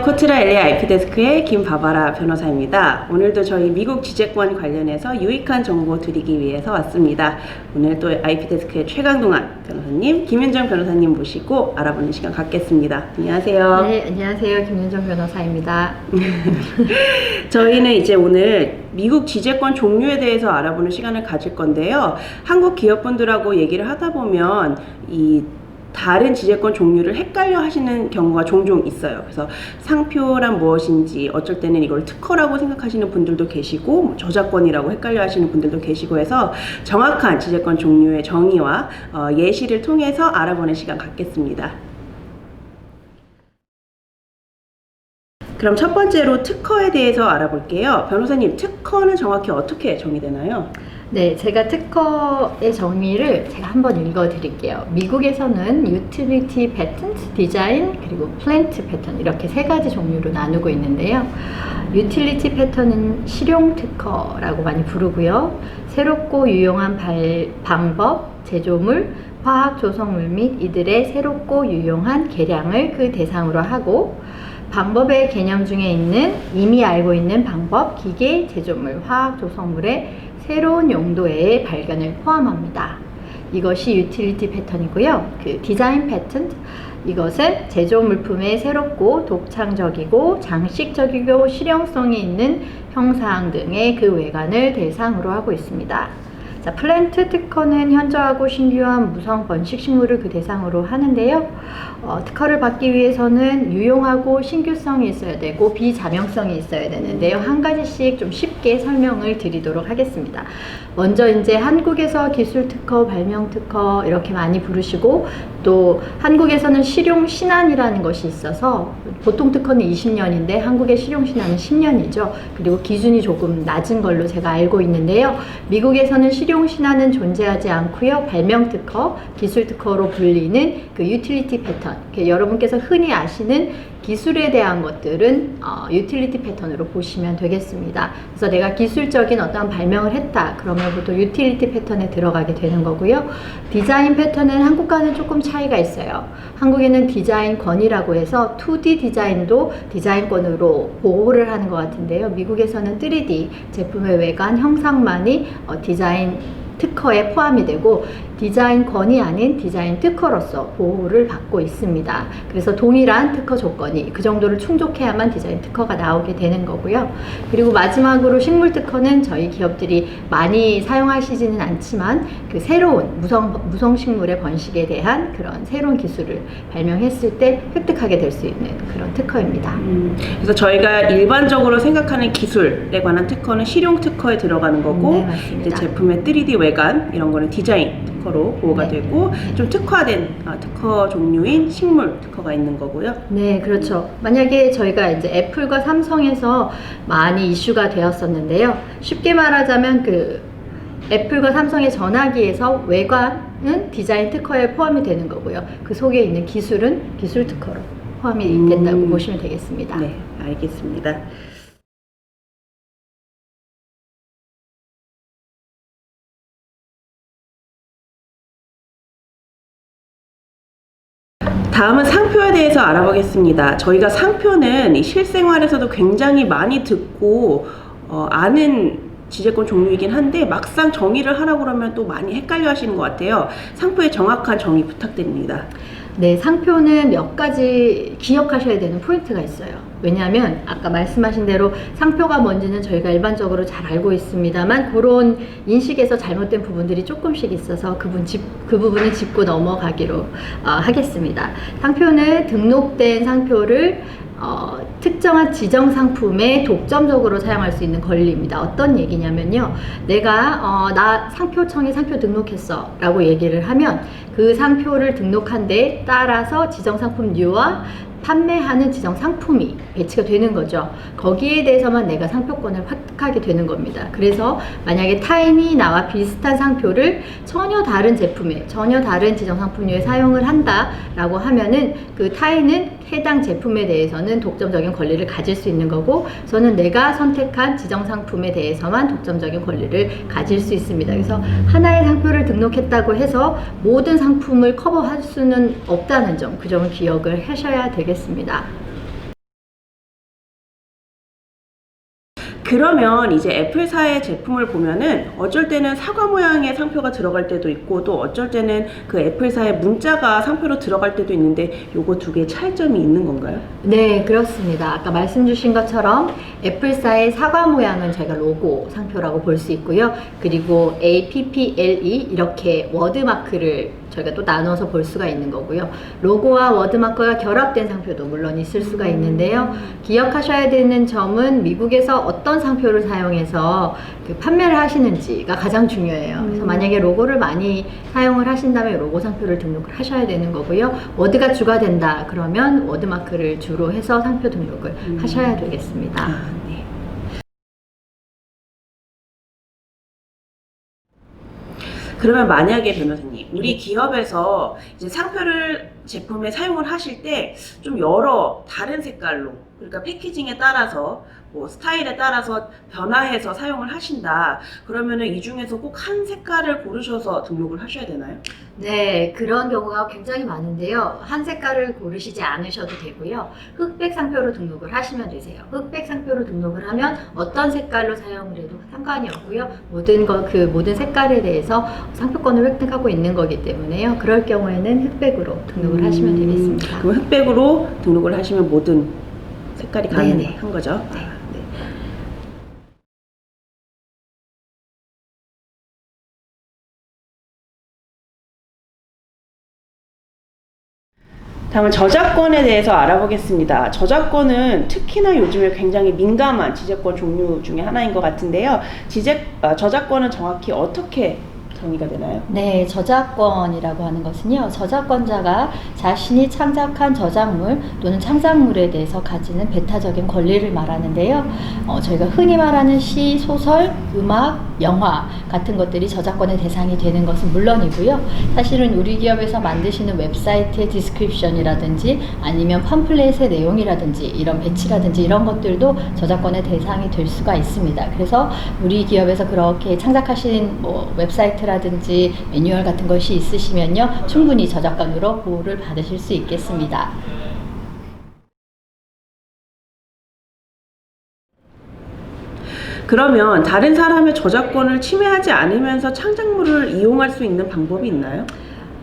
안녕하세요. 코트라 LA IP데스크의 김바바라 변호사입니다. 오늘도 저희 미국 지재권 관련해서 유익한 정보 드리기 위해서 왔습니다. 오늘 또 IP데스크의 최강동환 변호사님, 김윤정 변호사님 모시고 알아보는 시간 갖겠습니다. 안녕하세요. 네, 안녕하세요. 김윤정 변호사입니다. 저희는 이제 오늘 미국 지재권 종류에 대해서 알아보는 시간을 가질 건데요. 한국 기업분들하고 얘기를 하다 보면 이 다른 지재권 종류를 헷갈려 하시는 경우가 종종 있어요. 그래서 상표란 무엇인지 어쩔 때는 이걸 특허라고 생각하시는 분들도 계시고 뭐 저작권이라고 헷갈려 하시는 분들도 계시고 해서 정확한 지재권 종류의 정의와 어, 예시를 통해서 알아보는 시간 갖겠습니다. 그럼 첫 번째로 특허에 대해서 알아볼게요. 변호사님, 특허는 정확히 어떻게 정의되나요? 네, 제가 특허의 정의를 제가 한번 읽어 드릴게요. 미국에서는 유틸리티 패턴트, 디자인, 그리고 플랜트 패턴 이렇게 세 가지 종류로 나누고 있는데요. 유틸리티 패턴은 실용 특허라고 많이 부르고요. 새롭고 유용한 발, 방법, 제조물, 화학 조성물 및 이들의 새롭고 유용한 개량을 그 대상으로 하고 방법의 개념 중에 있는 이미 알고 있는 방법, 기계, 제조물, 화학 조성물의 새로운 용도의 발견을 포함합니다. 이것이 유틸리티 패턴이고요. 그 디자인 패턴 이것은 제조 물품의 새롭고 독창적이고 장식적이고 실용성이 있는 형상 등의 그 외관을 대상으로 하고 있습니다. 자, 플랜트 특허는 현저하고 신규한 무성 번식 식물을 그 대상으로 하는데요. 어, 특허를 받기 위해서는 유용하고 신규성이 있어야 되고 비자명성이 있어야 되는데요. 한 가지씩 좀 쉽게 설명을 드리도록 하겠습니다. 먼저 이제 한국에서 기술 특허, 발명 특허 이렇게 많이 부르시고 또 한국에서는 실용 신안이라는 것이 있어서 보통 특허는 20년인데 한국의 실용 신안은 10년이죠. 그리고 기준이 조금 낮은 걸로 제가 알고 있는데요. 미국에서는 실용 신안은 존재하지 않고요. 발명 특허, 기술 특허로 불리는 그 유틸리티 패턴. 여러분께서 흔히 아시는 기술에 대한 것들은 어, 유틸리티 패턴으로 보시면 되겠습니다. 그래서 내가 기술적인 어떤 발명을 했다. 그 보통 유틸리티 패턴에 들어가게 되는 거고요. 디자인 패턴은 한국과는 조금 차이가 있어요. 한국에는 디자인권이라고 해서 2D 디자인도 디자인권으로 보호를 하는 것 같은데요. 미국에서는 3D 제품의 외관 형상만이 어, 디자인 특허에 포함이 되고 디자인권이 아닌 디자인 특허로서 보호를 받고 있습니다. 그래서 동일한 특허 조건이 그 정도를 충족해야만 디자인 특허가 나오게 되는 거고요. 그리고 마지막으로 식물 특허는 저희 기업들이 많이 사용하시지는 않지만 그 새로운 무성, 무성 식물의 번식에 대한 그런 새로운 기술을 발명했을 때 획득하게 될 수 있는 그런 특허입니다. 음, 그래서 저희가 일반적으로 생각하는 기술에 관한 특허는 실용 특허에 들어가는 거고 네, 맞습니다. 이제 제품의 3D 외관 이런 거는 디자인 특허로 보호가 네. 되고 좀 특화된 아, 특허 종류인 식물 특허가 있는 거고요. 네, 그렇죠. 만약에 저희가 이제 애플과 삼성에서 많이 이슈가 되었었는데요. 쉽게 말하자면 그 애플과 삼성의 전화기에서 외관은 디자인 특허에 포함이 되는 거고요. 그 속에 있는 기술은 기술 특허로 포함이 된다고 음. 보시면 되겠습니다. 네, 알겠습니다. 다음은 상표에 대해서 알아보겠습니다. 저희가 상표는 이 실생활에서도 굉장히 많이 듣고 어, 아는 지재권 종류이긴 한데 막상 정의를 하라고 그러면 또 많이 헷갈려 하시는 것 같아요. 상표의 정확한 정의 부탁드립니다. 네, 상표는 몇 가지 기억하셔야 되는 포인트가 있어요. 왜냐하면 아까 말씀하신 대로 상표가 뭔지는 저희가 일반적으로 잘 알고 있습니다만 그런 인식에서 잘못된 부분들이 조금씩 있어서 그분 짚, 그 부분을 짚고 넘어가기로 어, 하겠습니다. 상표는 등록된 상표를 어, 특정한 지정 상품에 독점적으로 사용할 수 있는 권리입니다. 어떤 얘기냐면요. 내가 어, 나 상표청에 상표 등록했어 라고 얘기를 하면 그 상표를 등록한 데에 따라서 지정 상품류와 판매하는 지정 상품이 배치가 되는 거죠. 거기에 대해서만 내가 상표권을 획득하게 되는 겁니다. 그래서 만약에 타인이 나와 비슷한 상표를 전혀 다른 제품에 전혀 다른 지정 상품류에 사용을 한다라고 하면은 그 타인은 해당 제품에 대해서는 독점적인 권리를 가질 수 있는 거고 저는 내가 선택한 지정 상품에 대해서만 독점적인 권리를 가질 수 있습니다. 그래서 하나의 상표를 등록했다고 해서 모든 상품을 커버할 수는 없다는 점, 그 점을 기억을 하셔야 되겠습니다. 그러면 이제 애플사의 제품을 보면은 어쩔 때는 사과 모양의 상표가 들어갈 때도 있고 또 어쩔 때는 그 애플사의 문자가 상표로 들어갈 때도 있는데 요거 두 개의 차이점이 있는 건가요? 네, 그렇습니다. 아까 말씀 주신 것처럼 애플사의 사과 모양은 저희가 로고 상표라고 볼 수 있고요. 그리고 APPLE 이렇게 워드마크를 저희가 또 나눠서 볼 수가 있는 거고요. 로고와 워드마크가 결합된 상표도 물론 있을 수가 있는데요. 기억하셔야 되는 점은 미국에서 어떤 상표를 사용해서 그 판매를 하시는지가 가장 중요해요. 그래서 음. 만약에 로고를 많이 사용을 하신다면 로고 상표를 등록을 하셔야 되는 거고요. 워드가 주가 된다 그러면 워드마크를 주로 해서 상표 등록을 음. 하셔야 되겠습니다. 그러면 만약에 변호사님, 우리 기업에서 이제 상표를 제품에 사용을 하실 때 좀 여러 다른 색깔로, 그러니까 패키징에 따라서 뭐 스타일에 따라서 변화해서 사용을 하신다. 그러면은 이 중에서 꼭 한 색깔을 고르셔서 등록을 하셔야 되나요? 네, 그런 경우가 굉장히 많은데요. 한 색깔을 고르시지 않으셔도 되고요. 흑백 상표로 등록을 하시면 되세요. 흑백 상표로 등록을 하면 어떤 색깔로 사용을 해도 상관이 없고요. 모든 거, 그 모든 색깔에 대해서 상표권을 획득하고 있는 거기 때문에요. 그럴 경우에는 흑백으로 등록을 하시면 음, 되겠습니다. 그럼 흑백으로 등록을 하시면 모든 색깔이 네네. 가능한 거죠? 네. 아, 네. 다음은 저작권에 대해서 알아보겠습니다. 저작권은 특히나 요즘에 굉장히 민감한 지재권 종류 중에 하나인 것 같은데요. 지재, 아, 저작권은 정확히 어떻게 정의가 되나요? 네, 저작권이라고 하는 것은요, 저작권자가 자신이 창작한 저작물 또는 창작물에 대해서 가지는 배타적인 권리를 말하는데요. 어, 저희가 흔히 말하는 시, 소설, 음악, 영화 같은 것들이 저작권의 대상이 되는 것은 물론이고요. 사실은 우리 기업에서 만드시는 웹사이트의 디스크립션이라든지 아니면 팜플렛의 내용이라든지 이런 배치라든지 이런 것들도 저작권의 대상이 될 수가 있습니다. 그래서 우리 기업에서 그렇게 창작하신 뭐 웹사이트 라든지 매뉴얼 같은 것이 있으시면요. 충분히 저작권으로 보호를 받으실 수 있겠습니다. 그러면 다른 사람의 저작권을 침해하지 않으면서 창작물을 이용할 수 있는 방법이 있나요?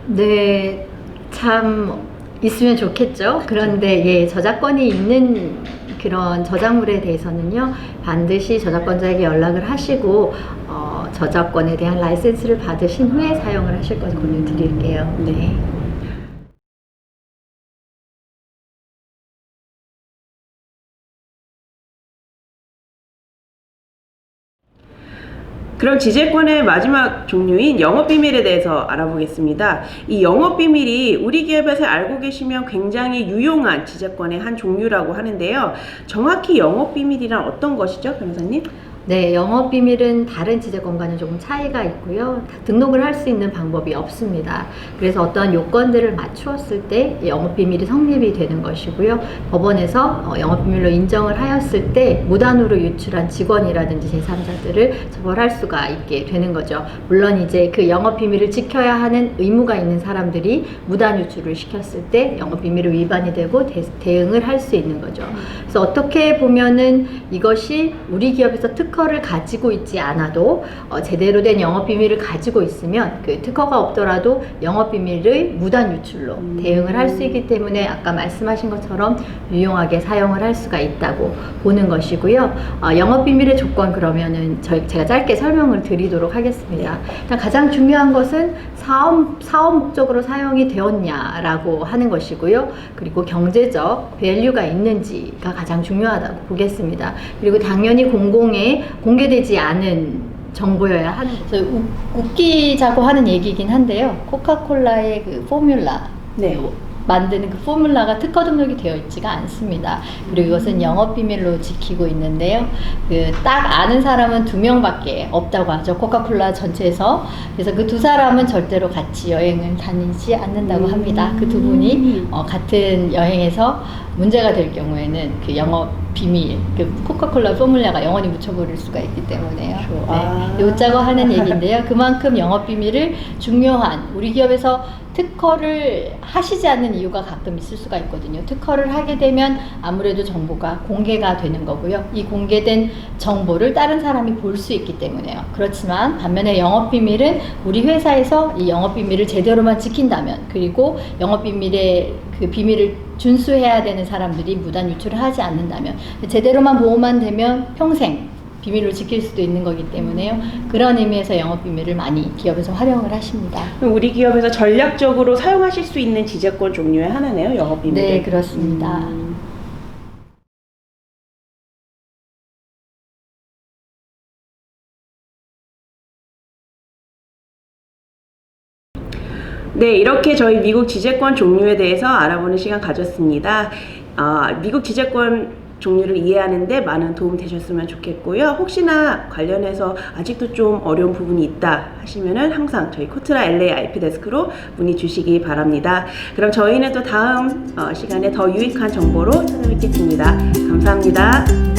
네, 참 있으면 좋겠죠. 그런데 예, 저작권이 있는 그런 저작물에 대해서는요, 반드시 저작권자에게 연락을 하시고 어, 저작권에 대한 라이센스를 받으신 후에 사용을 하실 것을 권유드릴게요. 네. 그럼 지재권의 마지막 종류인 영업비밀에 대해서 알아보겠습니다. 이 영업비밀이 우리 기업에서 알고 계시면 굉장히 유용한 지재권의 한 종류라고 하는데요. 정확히 영업비밀이란 어떤 것이죠, 변호사님? 네, 영업 비밀은 다른 지재권과는 조금 차이가 있고요. 등록을 할 수 있는 방법이 없습니다. 그래서 어떠한 요건들을 맞추었을 때 영업 비밀이 성립이 되는 것이고요. 법원에서 어, 영업 비밀로 인정을 하였을 때 무단으로 유출한 직원이라든지 제3자들을 처벌할 수가 있게 되는 거죠. 물론 이제 그 영업 비밀을 지켜야 하는 의무가 있는 사람들이 무단 유출을 시켰을 때 영업 비밀을 위반이 되고 대, 대응을 할 수 있는 거죠. 그래서 어떻게 보면은 이것이 우리 기업에서 특허 를 가지고 있지 않아도 어, 제대로 된 영업 비밀을 가지고 있으면 그 특허가 없더라도 영업 비밀의 무단 유출로 음. 대응을 할 수 있기 때문에 아까 말씀하신 것처럼 유용하게 사용을 할 수가 있다고 보는 것이고요. 어, 영업 비밀의 조건 그러면은 저희 제가 짧게 설명을 드리도록 하겠습니다. 일단 가장 중요한 것은 사업 사업 목적으로 사용이 되었냐라고 하는 것이고요. 그리고 경제적 밸류가 있는지가 가장 중요하다고 보겠습니다. 그리고 당연히 공공에 공개되지 않은 정보여야 하는 거죠. 웃, 웃기자고 하는 얘기긴 한데요. 코카콜라의 그 포뮬라 네. 만드는 그 포뮬라가 특허 등록이 되어 있지가 않습니다. 그리고 이것은 영업 비밀로 지키고 있는데요. 그 딱 아는 사람은 두 명밖에 없다고 하죠. 코카콜라 전체에서. 그래서 그 두 사람은 절대로 같이 여행을 다니지 않는다고 합니다. 그 두 분이 어, 같은 여행에서 문제가 될 경우에는 그 영업 비밀, 그 코카콜라 포뮬라가 영원히 묻혀버릴 수가 있기 때문에요. 아. 네. 요자고 하는 얘기인데요. 그만큼 영업 비밀을 중요한 우리 기업에서 특허를 하시지 않는 이유가 가끔 있을 수가 있거든요. 특허를 하게 되면 아무래도 정보가 공개가 되는 거고요. 이 공개된 정보를 다른 사람이 볼 수 있기 때문에요. 그렇지만 반면에 영업 비밀은 우리 회사에서 이 영업 비밀을 제대로만 지킨다면 그리고 영업 비밀의 그 비밀을 준수해야 되는 사람들이 무단 유출을 하지 않는다면 제대로만 보호만 되면 평생 비밀로 지킬 수도 있는 거기 때문에요. 그런 의미에서 영업 비밀을 많이 기업에서 활용을 하십니다. 그럼 우리 기업에서 전략적으로 사용하실 수 있는 지재권 종류의 하나네요, 영업 비밀. 네, 그렇습니다. 음. 네, 이렇게 저희 미국 지재권 종류에 대해서 알아보는 시간 가졌습니다. 아, 미국 지재권 종류를 이해하는데 많은 도움 되셨으면 좋겠고요. 혹시나 관련해서 아직도 좀 어려운 부분이 있다 하시면은 항상 저희 코트라 LA IP 데스크로 문의 주시기 바랍니다. 그럼 저희는 또 다음 어, 시간에 더 유익한 정보로 찾아뵙겠습니다. 감사합니다.